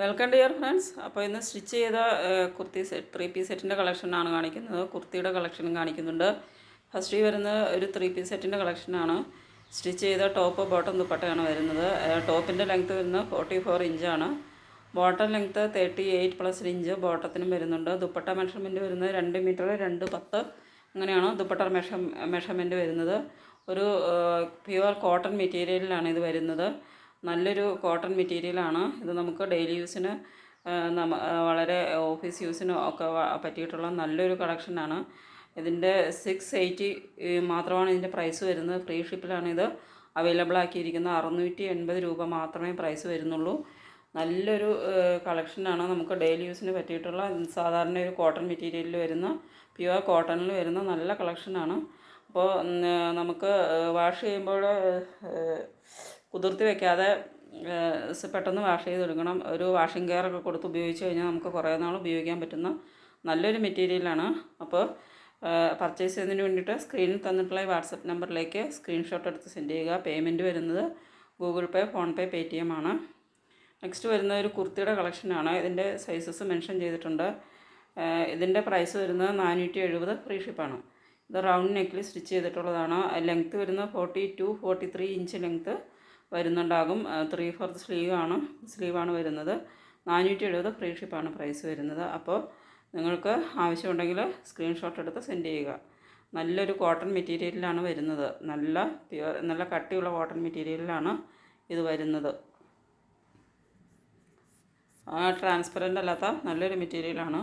Welcome dear friends അപ്പോൾ ഇന്ന് stitch ചെയ്ത കുർത്തി സെറ്റ് ത്രീ പീസ് സെറ്റിന്റെ കളക്ഷനാണ് കാണിക്കുന്നത്. കുർത്തിയുടെ കളക്ഷനും കാണിക്കുന്നുണ്ട്. ഫസ്റ്റ് വരുന്ന ഒരു ത്രീ പീസ് സെറ്റിന്റെ കളക്ഷനാണ് സ്റ്റിച്ച് ചെയ്ത ടോപ്പ് ബോട്ടം ദുപ്പട്ടയാണ് വരുന്നത്. ടോപ്പിന്റെ ലെങ്ത്ത് വരുന്നത് ഫോർട്ടി ഫോർ ഇഞ്ചാണ് bottom length thirty eight plus inch ബോട്ടത്തിനും വരുന്നുണ്ട്. ദുപ്പട്ട മെഷർമെന്റ് വരുന്നത് രണ്ട് മീറ്റർ രണ്ട് പത്ത് അങ്ങനെയാണ് ദുപ്പട്ട മെഷ മെഷർമെന്റ് വരുന്നത്. ഒരു പ്യുവർ കോട്ടൺ മെറ്റീരിയലിലാണ് ഇത് വരുന്നത്. നല്ലൊരു കോട്ടൺ മെറ്റീരിയലാണ്. ഇത് നമുക്ക് ഡെയിലി യൂസിന് വളരെ ഓഫീസ് യൂസിനും ഒക്കെ പറ്റിയിട്ടുള്ള നല്ലൊരു കളക്ഷനാണ്. ഇതിന്റെ സിക്സ് എയ്റ്റി മാത്രമാണ് ഇതിന്റെ പ്രൈസ് വരുന്നത്. ഫ്രീ ഷിപ്പിലാണ് ഇത്. അവൈലബിൾ ആക്കിയിരിക്കുന്നത് അറുന്നൂറ്റി എൺപത് രൂപ മാത്രമേ പ്രൈസ് വരുന്നുള്ളൂ. നല്ലൊരു കളക്ഷനാണ്. നമുക്ക് ഡെയിലി യൂസിന് പറ്റിയിട്ടുള്ള സാധാരണ ഒരു കോട്ടൺ മെറ്റീരിയലിൽ വരുന്ന പ്യുവർ കോട്ടണിൽ വരുന്ന നല്ല കളക്ഷനാണ്. അപ്പോൾ നമുക്ക് വാഷ് ചെയ്യുമ്പോൾ കുതിർത്തി വെക്കാതെ പെട്ടെന്ന് വാഷ് ചെയ്തെടുക്കണം ഒരു വാഷിംഗ് കെയർ ഒക്കെ കൊടുത്ത് ഉപയോഗിച്ച് കഴിഞ്ഞാൽ നമുക്ക് കുറേ നാൾ ഉപയോഗിക്കാൻ പറ്റുന്ന നല്ലൊരു മെറ്റീരിയലാണ് അപ്പോൾ പർച്ചേസ് ചെയ്യുന്നതിന് വേണ്ടിയിട്ട് സ്ക്രീനിൽ തന്നിട്ടുള്ള ഈ വാട്സപ്പ് നമ്പറിലേക്ക് സ്ക്രീൻഷോട്ട് എടുത്ത് സെൻഡ് ചെയ്യുക. പേയ്മെന്റ് വരുന്നത് Google Pay PhonePe T M ആണ്. നെക്സ്റ്റ് വരുന്ന ഒരു കുർത്തിയുടെ കളക്ഷനാണ് ഇതിന്റെ സൈസസ് മെൻഷൻ ചെയ്തിട്ടുണ്ട്. ഇതിന്റെ പ്രൈസ് വരുന്നത് നാനൂറ്റി എഴുപത് ഫ്രീ ഷിപ്പാണ്. ഇത് റൗണ്ട് നെക്കിൽ സ്റ്റിച്ച് ചെയ്തിട്ടുള്ളതാണ്. ലെങ്ത്ത് വരുന്നത് forty two forty three inch length വരുന്നുണ്ടാകും. Three fourth സ്ലീവാണ് സ്ലീവാണ് വരുന്നത്. നാനൂറ്റി എഴുപത് ഫ്രീ ഷിപ്പാണ് പ്രൈസ് വരുന്നത്. അപ്പോൾ നിങ്ങൾക്ക് ആവശ്യമുണ്ടെങ്കിൽ സ്ക്രീൻഷോട്ട് എടുത്ത് സെൻഡ് ചെയ്യുക. നല്ലൊരു കോട്ടൺ മെറ്റീരിയലിലാണ് വരുന്നത്. നല്ല പ്യുവർ നല്ല കട്ടിയുള്ള കോട്ടൺ മെറ്റീരിയലിലാണ് ഇത് വരുന്നത്. ട്രാൻസ്പെറന്റ് അല്ലാത്ത നല്ലൊരു മെറ്റീരിയലാണ്.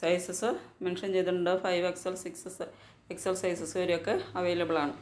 സൈസസ് മെൻഷൻ ചെയ്തിട്ടുണ്ട് five XL six XL sizes വരെയൊക്കെ അവൈലബിൾ ആണ്.